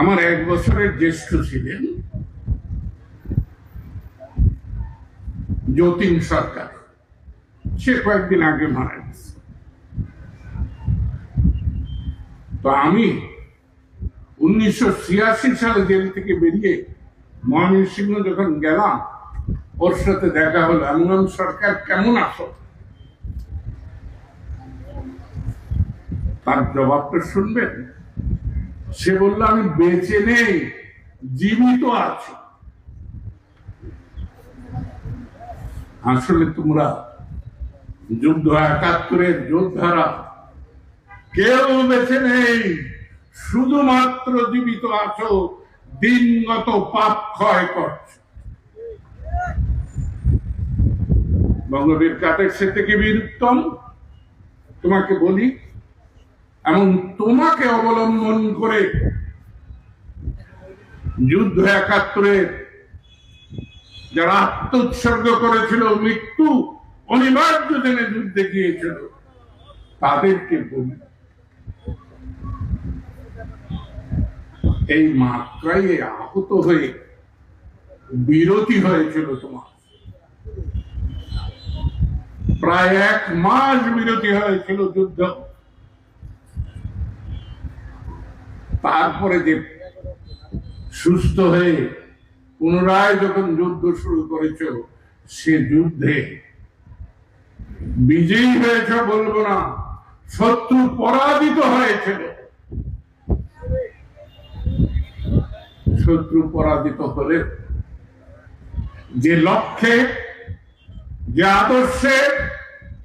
আমার এক বছরের জ্যেষ্ঠ ছিলেন যতীন সরকার। সে কয়েকদিন আগে মারা গেছে। তো আমি উনিশশো ছিয়াশি সালে জেল থেকে বেরিয়ে ময়মনসিংহ যখন গেলাম, ওর সাথে দেখা হলো এমন সরকার, কেমন আছো? তার জবাবটা শুনবেন? সে বলল, আমি বেঁচে নেই, জীবিত আছি। আসলে তোমরা যুদ্ধ একাত্তরের যোদ্ধারা, কেউ বেছে নেই, শুধুমাত্র জীবিত আছো, দিনগত পাপ ক্ষয় করছ। বঙ্গবীর কাদের সে থেকে বীর উত্তম তোমাকে বলি এমন তোমাকে অবলম্বন করে যুদ্ধ একাত্তরের যারা আত্মোৎসর্গ করেছিল, মৃত্যু অনিবার্য জেনে যুদ্ধে গিয়েছিল, তাদেরকে বলি। এই মাত্রায় আহত হয়ে বিরতি হয়েছিল তোমার। প্রায় এক মাস বিরতি হয়েছিল যুদ্ধ। তারপরে যে সুস্থ হয়ে পুনরায় যখন যুদ্ধ শুরু করেছ, সে যুদ্ধে বিজয়ী হয়েছ বলব না, শত্রু পরাজিত হয়েছিল শত্রু পরাজিত হলে যে লক্ষ্যে, যে আদর্শে,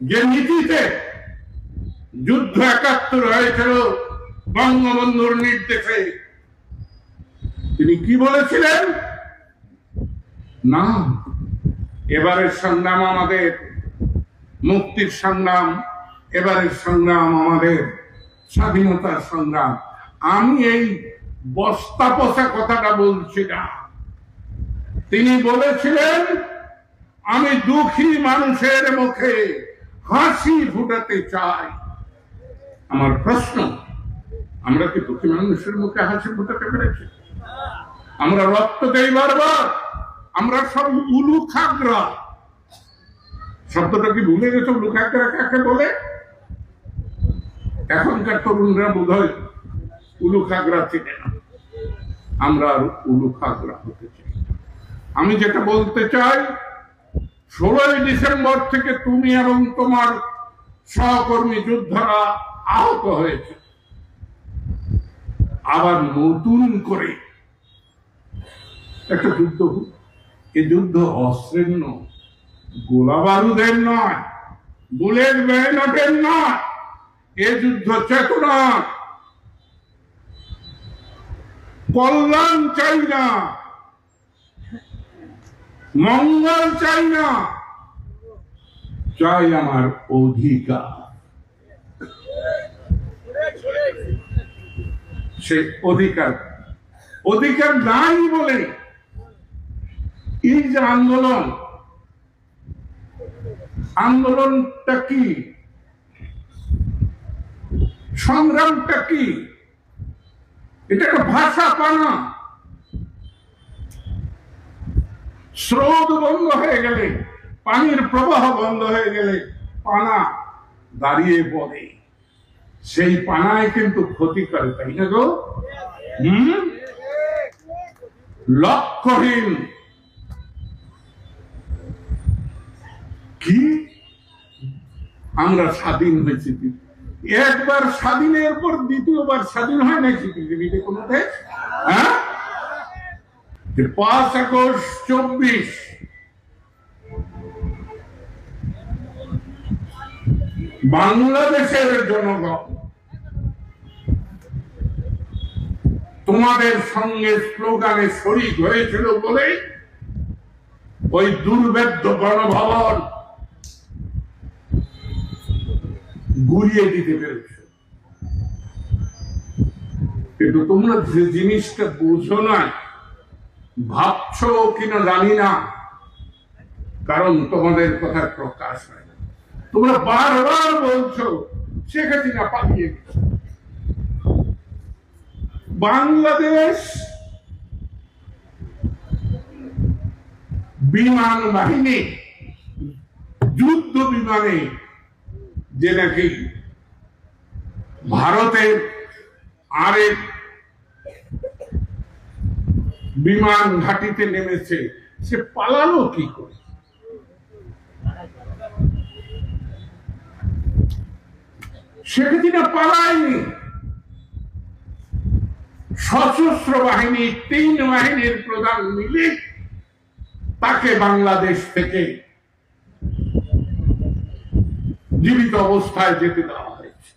যে নীতিতে যুদ্ধ একাত্তর হয়েছিল বঙ্গবন্ধুর নির্দেশে। তিনি কি বলেছিলেন? না, এবারের সংগ্রাম আমাদের, মুক্তির সংগ্রাম, এবারের সংগ্রাম আমাদের, স্বাধীনতার সংগ্রাম। আমি এই বস্তা পচা কথাটা বলছি না। তিনি বলেছিলেন, আমি দুঃখী মানুষের মুখে হাসি ফুটাতে চাই। আমার প্রশ্ন আমরা কি দুঃখী মানুষের মুখে হাসি ফুটাতে পেরেছি? আমরা রক্ত দেই বারবার। আমরা সব উলু খাগরা শব্দটা কি ভুলে গেছে? উলু খাগরা কাকে বলে? এখনকার তরুণরা বোধ হয় উলু খাগরা থেকে না। আমরা আর উলু খাগরা হতে চাই আমি যেটা বলতে চাই, ষোলোই ডিসেম্বর থেকে তুমি এবং তোমার সহকর্মী, যোদ্ধারা আহত হয়েছে। আবার নতুন করে। একটা যুদ্ধ এ যুদ্ধ অস্ত্রের নয় গোলা বারুদের নয়, বুলেট ব্যানটের নয়, এ যুদ্ধ চেতনা কল্যাণ চাই না, মঙ্গল চাই না, চাই আমার অধিকার। সে অধিকার। অধিকার নাই বলে এই যে আন্দোলন, আন্দোলনটা কি? সংগ্রামটা কি? এটা একটা ভাষা পানা স্রোত বন্ধ হয়ে গেলে, পানির প্রবাহ বন্ধ হয়ে গেলে পানা দাঁড়িয়ে পড়ে সেই পানায় কিন্তু ক্ষতি করে, তাই না গো? হুম? লক্ষ্যহীন। কি? আমরা স্বাধীন হয়েছি একবার স্বাধীনের পর দ্বিতীয়বার স্বাধীন হয় নাকি পৃথিবীতে কোনো দেশ? হ্যাঁ? পাঁচ আগস্ট চব্বিশ। বাংলাদেশের জনগণ, তোমাদের সঙ্গে স্লোগানে শরিক হয়েছিল বলে ওই দুর্বেদ্য গণভবন গুলিয়ে দিতে পেরেছ। কিন্তু তোমরা যে জিনিসটা বুঝো না, ভাবছ কিনা জানি না, কারণ তোমাদের কথা প্রকাশ হয় তোমরা বারবার বলছো, শেখ হাসিনা পালিয়ে গেছে। বাংলাদেশ বিমান বাহিনী, যুদ্ধ বিমানে যে নাকি ভারতের আরেক বিমান ঘাটিতে নেমেছে, সে পালালো কি করে? শেখ পালায়নি। সশস্ত্র বাহিনী, তিন বাহিনীর প্রধান মিলে তাকে বাংলাদেশ থেকে জীবিত অবস্থায় যেতে দেওয়া হয়েছে।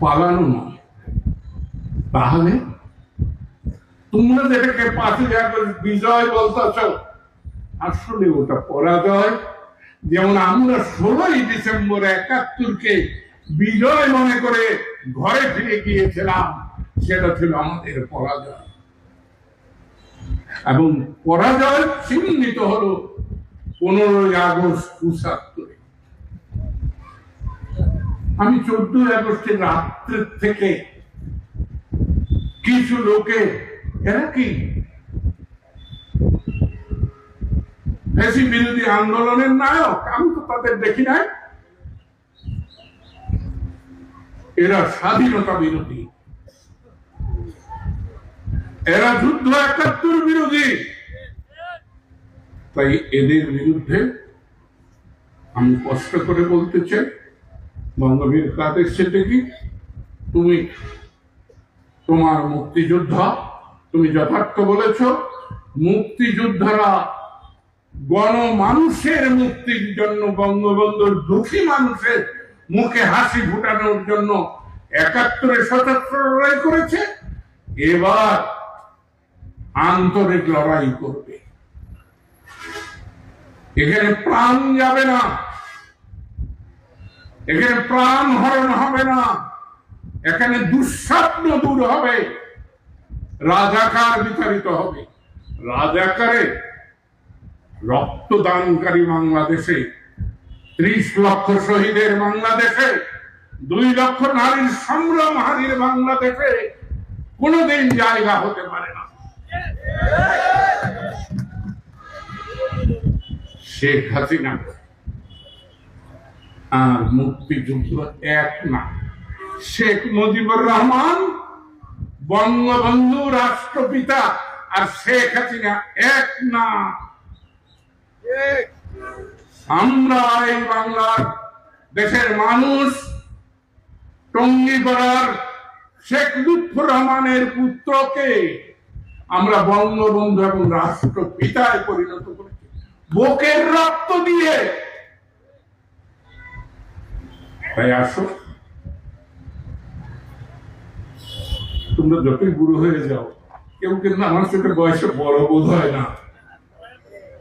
পালানো নয়। তাহলে তোমরা যেটাকে পাঁচই আগস্ট বিজয় বলতেছ আসলে ওটা পরাজয়। যেমন আমরা ষোলোই ডিসেম্বর একাত্তরকে বিজয় মনে করে ঘরে ফিরে গিয়েছিলাম, সেটা ছিল আমাদের পরাজয়। এবং পরাজয় চিহ্নিত হলো পনেরোই আগস্ট পঁচাত্তরে আমি চোদ্দই আগস্টের রাত্রের থেকে কিছু লোকে, এরা কি? ফেসি বিরোধী আন্দোলনের নায়ক, আমি তো তাদের দেখি নাই। এরা স্বাধীনতা বিরোধী। এরা যুদ্ধ একাত্তর বিরোধী। তাই এদের বিরুদ্ধে আমি কষ্ট করে বলতে চাই বঙ্গবীর কাদের সেটা কি তুমি তোমার মুক্তিযোদ্ধা, তুমি যথার্থ বলেছ, মুক্তিযোদ্ধারা গণমানুষের মুক্তির জন্য, বঙ্গবন্ধুর দুঃখী মানুষের মুখে হাসি ফুটানোর জন্য একাত্তরে সশস্ত্র লড়াই করেছে, এবার আন্তরিক লড়াই করবে। এখানে প্রাণ যাবে না, এখানে প্রাণ হরণ হবে না, এখানে দুঃস্বপ্ন দূর হবে, রাজাকার বিতাড়িত হবে। রাজাকারে রক্তদানকারী বাংলাদেশে, ত্রিশ লক্ষ শহীদের বাংলাদেশে, দুই লক্ষ নারীর সংগ্রাম হারির বাংলাদেশে কোনোদিন জায়গা হতে পারে না। শেখ হাসিনা আর মুক্তিযুদ্ধ এক না। শেখ মুজিবুর রহমান বঙ্গবন্ধু রাষ্ট্রপিতা আর শেখ হাসিনা এক না। আমরা এই বাংলার দেশের মানুষ টঙ্গিপাড়ার শেখ লুৎফুর রহমানের পুত্রকে আমরা বঙ্গবন্ধু এবং রাষ্ট্রপিতায় পরিণত করেছি। বুকের রক্ত দিয়ে। তাই আসো। তোমরা যতই বুড়ো হয়ে যাও, কেউ কিন্তু আমার সাথে বয়সে বড় বোধ হয় না।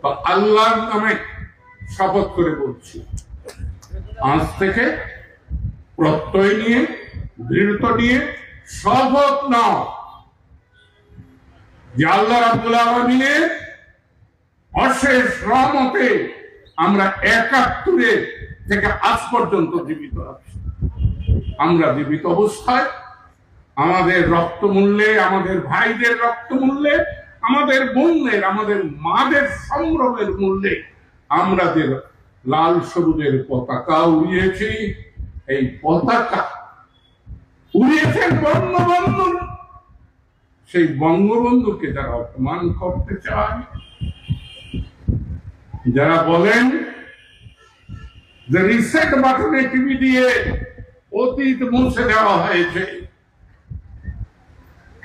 তো আল্লাহর নামে শপথ করে বলছি। আজ থেকে প্রত্যয় নিয়ে, দৃঢ়তা নিয়ে শপথ নাও। যে আল্লাহ রাব্বুল আলমিনের অশেষ রহমতে আমরা একাত্তরে থেকে আজ পর্যন্ত জীবিত আছি। আমরা জীবিত অবস্থায়, আমাদের রক্ত মূল্যে আমাদের ভাইদের রক্ত মূল্যে আমাদের বোনদের আমাদের মাদের সম্ভ্রমের মূল্যে আমরা যে লাল সবুজের পতাকা উড়িয়েছি। এই পতাকা উড়িয়েছেন বঙ্গবন্ধু সেই বঙ্গবন্ধুকে যারা অপমান করতে চায়, যারা বলেন যে রিসেট বাটনে টিভি দিয়ে অতীত মুছে দেওয়া হয়েছে,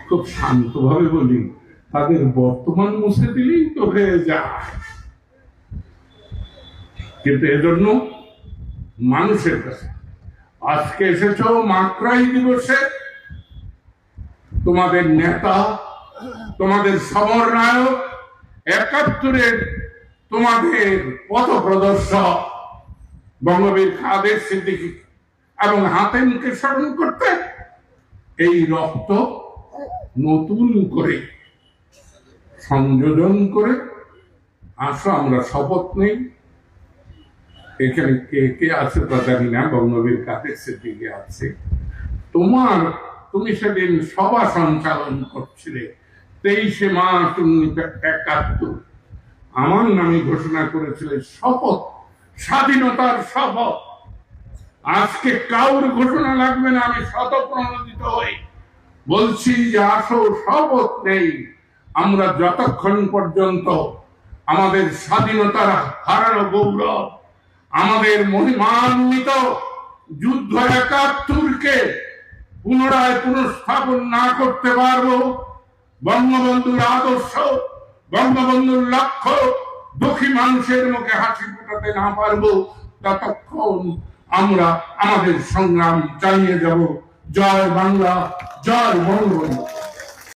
খুব শান্তভাবে বলি। তাদের বর্তমান মুছে দিলেই তো হয়ে যায়। কিন্তু এজন্য মানুষের কাছে, আজকে এসেছ মাত্রাই দিবসে, তোমাদের নেতা, তোমাদের সমরনায়ক, একাত্তরের তোমাদের পথ প্রদর্শক বঙ্গবীর খাদের সিদ্দিকী এবং হাতেমকে স্মরণ করতে এই রক্ত নতুন করে সংযোজন করে আসো আমরা শপথ নেই। এখানে কে কে আছে তা জানি না বঙ্গবীর কাদের দিকে আছে। তোমার, তুমি সেদিন সভা সঞ্চালন করছিলে, তেইশে মার্চ উনিশশো একাত্তর। আমার নামে ঘোষণা করেছিলে শপথ, স্বাধীনতার শপথ। আজকে কাউর ঘোষণা লাগবে না, আমি শতপ্রণোদিত হই। বলছি যে আসো, শপথ নেই। আমরা যতক্ষণ পর্যন্ত আমাদের স্বাধীনতার হারানো গৌরব, আমাদের মহিমান্বিত যুদ্ধ একাত্তরকে পুনরায় পুনঃস্থাপন না করতে পারব, বঙ্গবন্ধুর আদর্শ, বঙ্গবন্ধুর লক্ষ্য দুঃখী মানুষের মুখে হাসি ফোটাতে না পারব, ততক্ষণ আমরা আমাদের সংগ্রাম চালিয়ে যাব। জয় বাংলা, জয় বঙ্গবন্ধু।